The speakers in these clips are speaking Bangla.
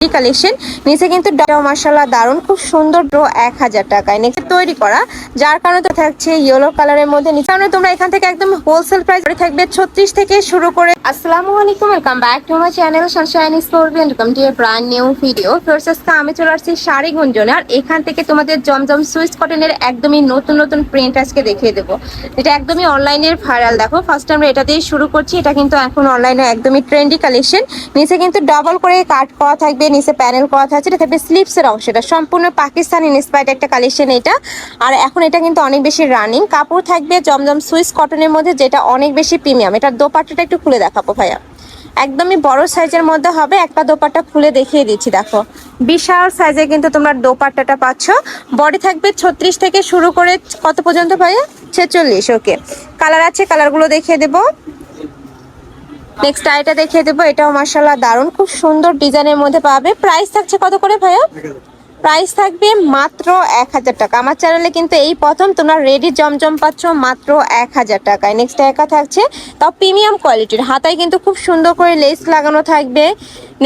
কালেকশন। নিচে কিন্তু মাসাল্লাহ দারুণ খুব সুন্দর ড্র এক হাজার টাকায় নেক্সট তৈরি করা। যার কারণে তো থাকছে ইয়েলো কালারের মধ্যে। নিচে তোমরা এখান থেকে একদম হোলসেল প্রাইস থাকবে ছত্রিশ থেকে শুরু করে আসসালামু আলাইকুম welcome back to my channel sunshine sport welcome to a brand new video first আজকে আমি চলে আসছি শাড়ি গুঞ্জনে, আর এখান থেকে তোমাদের জমজম সুইচ কটনের একদমই নতুন নতুন প্রিন্ট আজকে দেখিয়ে দেবো। এটা একদমই অনলাইনের ভাইরাল দেখো। ফার্স্ট আমরা এটা দিয়ে শুরু করছি, এটা কিন্তু এখন অনলাইনে একদমই ট্রেন্ডি কালেকশন নিচে কিন্তু ডাবল করে কাট করা থাকবে, নিচে প্যানেল করা থাকছে, এটা থাকবে স্লিপসের অংশটা সম্পূর্ণ পাকিস্তানি ইন্সপায়ার্ড একটা কালেকশন এটা। আর এখন এটা কিন্তু অনেক বেশি রানিং কাপড় থাকবে জমজম সুইস কটনের মধ্যে, যেটা অনেক বেশি প্রিমিয়াম এটার দোপাট্টাটা একটু খুলে দেখাবো ভাইয়া। একদমই বড় সাইজের মধ্যে হবে একটা দোপাট্টা খুলে দেখিয়ে দিচ্ছি, দেখো। বিশাল সাইজে কিন্তু তোমরা দোপাট্টাটা পাচ্ছ। বডি থাকবে ছত্রিশ থেকে শুরু করে কত পর্যন্ত ভাইয়া? ছেচল্লিশ ওকে কালার আছে কালারগুলো দেখিয়ে দেবো। নেক্সট আইটা দেখিয়ে দেবো, এটাও মার্শাল্লাহ দারুণ। খুব সুন্দর ডিজাইনের মধ্যে পাবে। প্রাইস থাকছে কত করে ভাইয়া? প্রাইস থাকবে মাত্র এক হাজার টাকা। আমার চ্যানেলে কিন্তু এই প্রথম তোমরা রেডি জমজম পাচ্ছ মাত্র এক হাজার টাকায়। নেক্সট একা থাকছে তাও প্রিমিয়াম কোয়ালিটির হাতায় কিন্তু খুব সুন্দর করে লেস লাগানো থাকবে।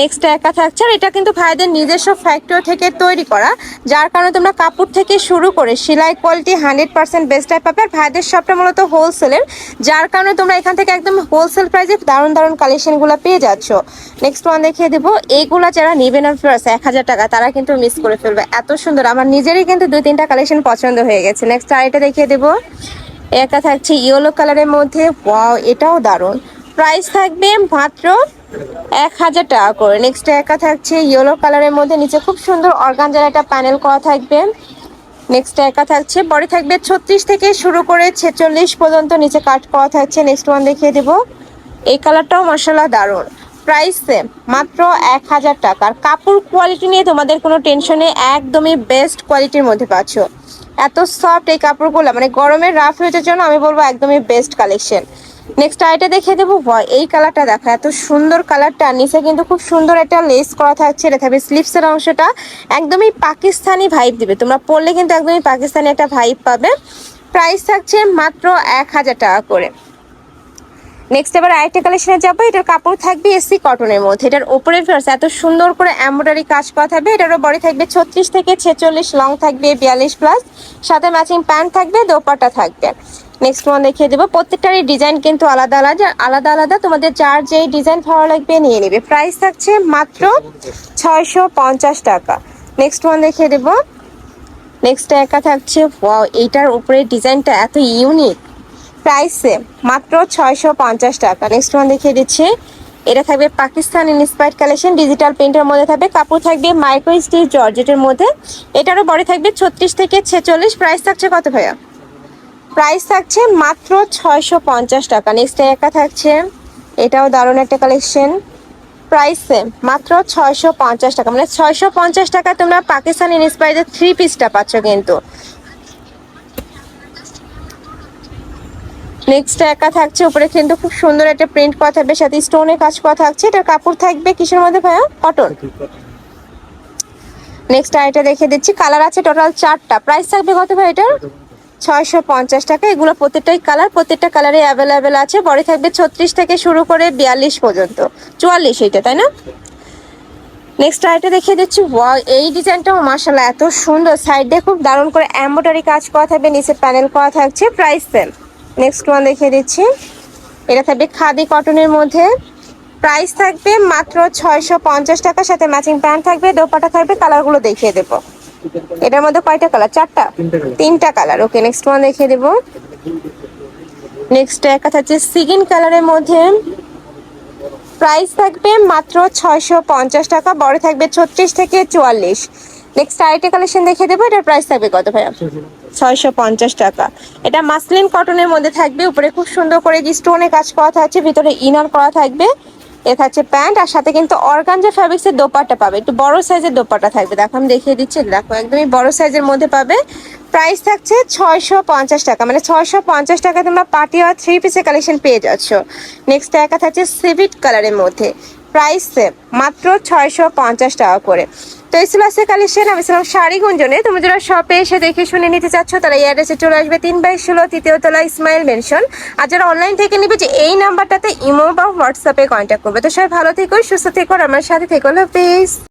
নেক্সট একা থাকছে আর এটা কিন্তু ভাইদের নিজস্ব ফ্যাক্টরি থেকে তৈরি করা। যার কারণে তোমরা কাপড় থেকে শুরু করে সেলাই কোয়ালিটি হান্ড্রেড পার্সেন্ট বেস্টটাই পাবে। আর ভাইদের সবটা মূলত হোলসেলের যার কারণে তোমরা এখান থেকে একদম হোলসেল প্রাইসে দারুণ দারুণ কালেকশনগুলো পেয়ে যাচ্ছ। নেক্সট ওয়ান দেখিয়ে দেবো। এইগুলো যারা নেবে না ফিরাস এক হাজার টাকা, তারা কিন্তু মিস করে ফেলবে এত সুন্দর। আমার নিজেরই কিন্তু দুই, তিনটা কালেকশন পছন্দ হয়ে গেছে। নেক্সট আরেকটা দেখিয়ে দেবো। একা থাকছে ইয়েলো কালারের মধ্যে। ওয়াও এটাও দারুণ। প্রাইস থাকবে মাত্র এক হাজার টাকা করে। নেক্সট একা থাকছে ইয়েলো কালারের মধ্যে। নিচে খুব সুন্দর অর্গানজার একটা প্যানেল করা থাকবে। নেক্সট একা থাকছে বডি থাকবে ছত্রিশ থেকে শুরু করে ছেচল্লিশ পর্যন্ত নিচে কাট করা থাকছে। নেক্সট ওয়ান দেখিয়ে দেবো। এই কালারটাও মশলা দারুণ। প্রাইস সেম মাত্র এক হাজার টাকার কাপড় কোয়ালিটি নিয়ে তোমাদের কোনো টেনশনে একদমই বেস্ট কোয়ালিটির মধ্যে পাচ্ছ। এত সফট এই কাপড়গুলো মানে গরমের রাফ হয়েছে জন্য আমি বলব একদমই বেস্ট কালেকশন নেক্সট আইটা দেখিয়ে দেবো এই কালারটা দেখো, এত সুন্দর কালারটা নিচে কিন্তু খুব সুন্দর একটা লেস করা থাকছে, এটা থাকবে স্লিপসের অংশটা। একদমই পাকিস্তানি ভাইব দিবে। তোমরা পরলে কিন্তু একদমই পাকিস্তানি একটা ভাইব পাবে। প্রাইস থাকছে মাত্র এক হাজার টাকা করে। নেক্সট এবার আরেকটা কালেকশনে যাব, এটার কাপড় থাকবে এসি কটনের মধ্যে। এটার ওপরে ফিয়ার্স এত সুন্দর করে এমব্রয়ডারি কাজ করা থাকবে এটারও বডি থাকবে ছত্রিশ থেকে ছেচল্লিশ লং থাকবে বিয়াল্লিশ প্লাস সাথে ম্যাচিং প্যান্ট থাকবে দোপাটা থাকবে। নেক্সট ওয়ান দেখিয়ে দেবো, প্রত্যেকটারই ডিজাইন কিন্তু আলাদা আলাদা আলাদা আলাদা। তোমাদের যার যেই ডিজাইন ভালো লাগবে নিয়ে নেবে। প্রাইস থাকছে মাত্র ছয়শো পঞ্চাশ টাকা। নেক্সট ওয়ান দেখিয়ে দেবো। নেক্সট একা থাকছে এইটার উপরে ডিজাইনটা এত ইউনিক প্রাইসে মাত্র ছয়শো পঞ্চাশ টাকা। নেক্সট ওয়ান দেখিয়ে দিচ্ছি। এটা থাকবে পাকিস্তান ইন্সপায়ার্ড কালেকশন ডিজিটাল প্রিন্টের মধ্যে থাকবে। কাপড় থাকবে মাইক্রো স্টিচ জর্জেটের মধ্যে। এটারও বডি থাকবে ছত্রিশ থেকে ছেচল্লিশ। প্রাইস থাকছে কত ভাইয়া? প্রাইস থাকছে মাত্র ছয়শো পঞ্চাশ টাকা। নেক্সট একা থাকছে। এটাও দারুণ একটা কালেকশন প্রাইসে মাত্র ছয়শো পঞ্চাশ টাকা। মানে ছয়শো পঞ্চাশ টাকা তোমরা পাকিস্তান ইন্সপায়ার্ডের থ্রি পিসটা পাচ্ছ কিন্তু। নেক্সট একা থাকছে উপরে কিন্তু খুব সুন্দর একটা প্রিন্ট করা থাকবে সাথে স্টোনের কাজ করা থাকছে এটার কাপড় থাকবে কিসের মধ্যে ভাইয়া? কটন নেক্সট আইটা দেখে দিচ্ছি কালার আছে টোটাল চারটা। প্রাইস থাকবে কত ভাই এটার? ছয়শো পঞ্চাশ টাকা এগুলো প্রত্যেকটাই কালার প্রত্যেকটা কালারে অ্যাভেলেবেল আছে। বডি থাকবে ছত্রিশ থেকে শুরু করে বিয়াল্লিশ পর্যন্ত। চুয়াল্লিশ এইটা তাই না? নেক্সট আইটা দেখিয়ে দিচ্ছি এই ডিজাইনটাও মাসাল্লাহ এত সুন্দর। সাইডে খুব দারুণ করে এম্ব্রয়ডারি কাজ করা থাকবে নিচে প্যানেল করা থাকছে প্রাইস সেম নেক্সট ওয়ান দেখিয়ে দিচ্ছি। এটা থাকবে খাদি কটনের মধ্যে। প্রাইস থাকবে মাত্র ছয়শো পঞ্চাশ টাকার সাথে ম্যাচিং প্যান্ট থাকবে দোপাটা থাকবে কালারগুলো দেখিয়ে দেবো। এটার মধ্যে কয়টা কালার চারটা? তিনটা কালার ওকে নেক্সট ওয়ান দেখিয়ে দেবো। নেক্সট একটা থাকছে সিগিন কালারের মধ্যে। প্রাইস থাকবে মাত্র ছয়শো পঞ্চাশ টাকা বড় থাকবে ছত্রিশ থেকে চুয়াল্লিশ। নেক্সট আরেকটা কালেকশন দেখিয়ে দেবো এটার প্রাইস থাকবে কত ভাইয়া? ছয়শো পঞ্চাশ টাকা। এটা মাসলিন কটনের মধ্যে থাকবে। উপরে খুব সুন্দর করে যে স্টোনে কাজ করা থাকছে, ভিতরে ইনার করা থাকবে। এ থাকছে প্যান্ট আর সাথে কিন্তু অর্গানজা ফ্যাব্রিক্সের দোপাট্টা পাবে। একটু বড় সাইজের দোপাট্টা থাকবে। দেখো, আমি দেখিয়ে দিচ্ছি। দেখো, একদমই বড় সাইজের মধ্যে পাবে। প্রাইস থাকছে ছয়শো পঞ্চাশ টাকা। মানে ছয়শো পঞ্চাশ টাকা তোমরা পার্টি আর থ্রি পিসের কালেকশন পেয়ে যাচ্ছ। নেক্সট একা থাকছে সিভিট কালারের মধ্যে। প্রাইস সেম মাত্র ছয়শো পঞ্চাশ টাকা করে। তো এই ছিল আজকে কালেকশন। আমি ছিলাম শাড়ি গুঞ্জনে তুমি যারা শপে এসে দেখে শুনে নিতে চাচ্ছ, তারা এই অ্যাড্রেসে চলে আসবে তিন বাই ষোলো, তৃতীয় তলা ইসমাইল মেনশন আর যারা অনলাইন থেকে নিবে যে এই নাম্বারটাতে ইমো বা হোয়াটসঅ্যাপে কন্ট্যাক্ট করবে। তো সবাই ভালো থেকো, সুস্থ থেকো আমার সাথে থেকো প্লিজ